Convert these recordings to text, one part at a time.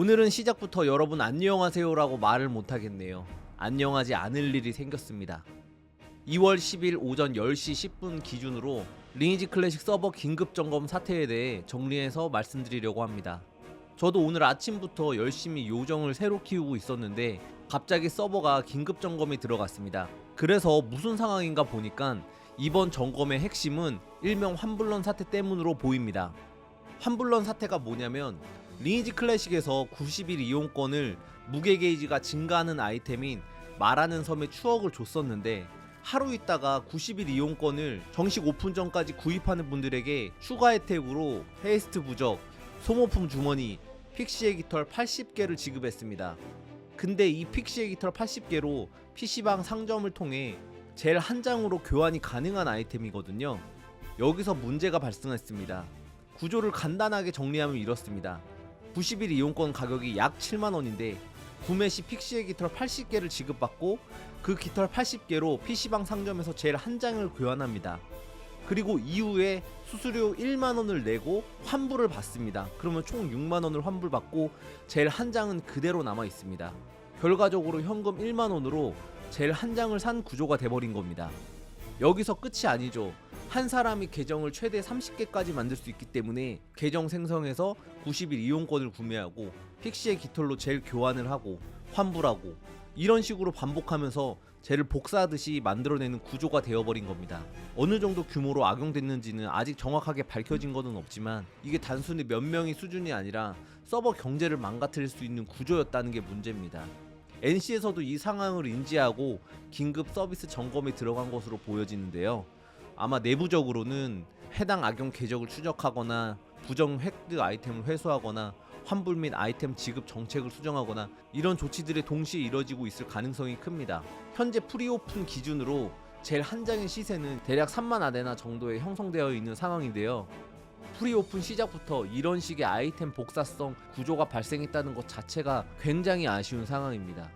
오늘은 시작부터 여러분 안녕하세요라고 말을 못하겠네요. 안녕하지 않을 일이 생겼습니다. 2월 10일 오전 10시 10분 기준으로 리니지 클래식 서버 긴급 점검 사태에 대해 정리해서 말씀드리려고 합니다. 저도 오늘 아침부터 열심히 요정을 새로 키우고 있었는데 갑자기 서버가 긴급 점검이 들어갔습니다. 그래서 무슨 상황인가 보니까 이번 점검의 핵심은 일명 환불런 사태 때문으로 보입니다. 환불런 사태가 뭐냐면 리니지 클래식에서 90일 이용권을 무게 게이지가 증가하는 아이템인 말하는 섬의 추억을 줬었는데 하루 있다가 90일 이용권을 정식 오픈 전까지 구입하는 분들에게 추가 혜택으로 헤이스트 부적, 소모품 주머니, 픽시의 깃털 80개를 지급했습니다. 근데 이 픽시의 깃털 80개로 PC방 상점을 통해 젤 한 장으로 교환이 가능한 아이템이거든요. 여기서 문제가 발생했습니다. 구조를 간단하게 정리하면 이렇습니다. 90일 이용권 가격이 약 7만원인데 구매 시 픽시의 깃털 80개를 지급받고 그 깃털 80개로 PC방 상점에서 젤 한 장을 교환합니다. 그리고 이후에 수수료 1만원을 내고 환불을 받습니다. 그러면 총 6만원을 환불받고 젤 한 장은 그대로 남아 있습니다. 결과적으로 현금 1만원으로 젤 한 장을 산 구조가 돼버린 겁니다. 여기서 끝이 아니죠. 한 사람이 계정을 최대 30개까지 만들 수 있기 때문에 계정 생성해서 90일 이용권을 구매하고 픽시의 깃털로 젤 교환을 하고 환불하고 이런 식으로 반복하면서 젤을 복사하듯이 만들어내는 구조가 되어버린 겁니다. 어느 정도 규모로 악용됐는지는 아직 정확하게 밝혀진 것은 없지만 이게 단순히 몇 명의 수준이 아니라 서버 경제를 망가뜨릴 수 있는 구조였다는 게 문제입니다. NC에서도 이 상황을 인지하고 긴급 서비스 점검에 들어간 것으로 보여지는데요. 아마 내부적으로는 해당 악용 궤적을 추적하거나 부정 획득 아이템을 회수하거나 환불 및 아이템 지급 정책을 수정하거나 이런 조치들이 동시에 이뤄지고 있을 가능성이 큽니다. 현재 프리오픈 기준으로 젤 한 장의 시세는 대략 3만 아데나 정도에 형성되어 있는 상황인데요. 프리오픈 시작부터 이런 식의 아이템 복사성 구조가 발생했다는 것 자체가 굉장히 아쉬운 상황입니다.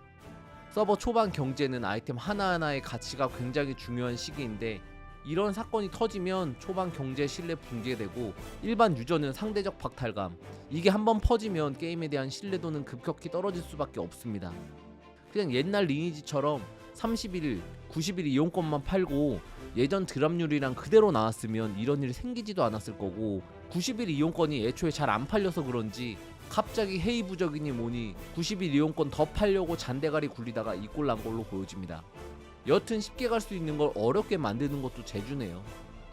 서버 초반 경제는 아이템 하나하나의 가치가 굉장히 중요한 시기인데 이런 사건이 터지면 초반 경제 신뢰 붕괴되고 일반 유저는 상대적 박탈감 이게 한번 퍼지면 게임에 대한 신뢰도는 급격히 떨어질 수밖에 없습니다. 그냥 옛날 리니지처럼 31일, 90일 이용권만 팔고 예전 드랍률이랑 그대로 나왔으면 이런 일이 생기지도 않았을 거고 90일 이용권이 애초에 잘 안 팔려서 그런지 갑자기 헤이 부적이니 뭐니 90일 이용권 더 팔려고 잔대가리 굴리다가 이꼴 난 걸로 보여집니다. 여튼 쉽게 갈 수 있는 걸 어렵게 만드는 것도 재주네요.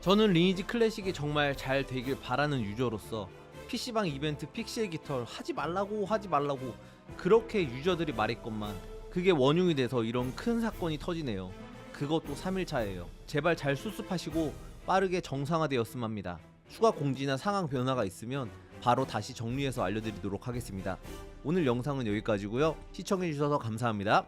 저는 리니지 클래식이 정말 잘 되길 바라는 유저로서 PC방 이벤트 픽시의 깃털 하지 말라고 하지 말라고 그렇게 유저들이 말했건만 그게 원흉이 돼서 이런 큰 사건이 터지네요. 그것도 3일차예요. 제발 잘 수습하시고 빠르게 정상화되었음 합니다. 추가 공지나 상황 변화가 있으면 바로 다시 정리해서 알려드리도록 하겠습니다. 오늘 영상은 여기까지고요. 시청해주셔서 감사합니다.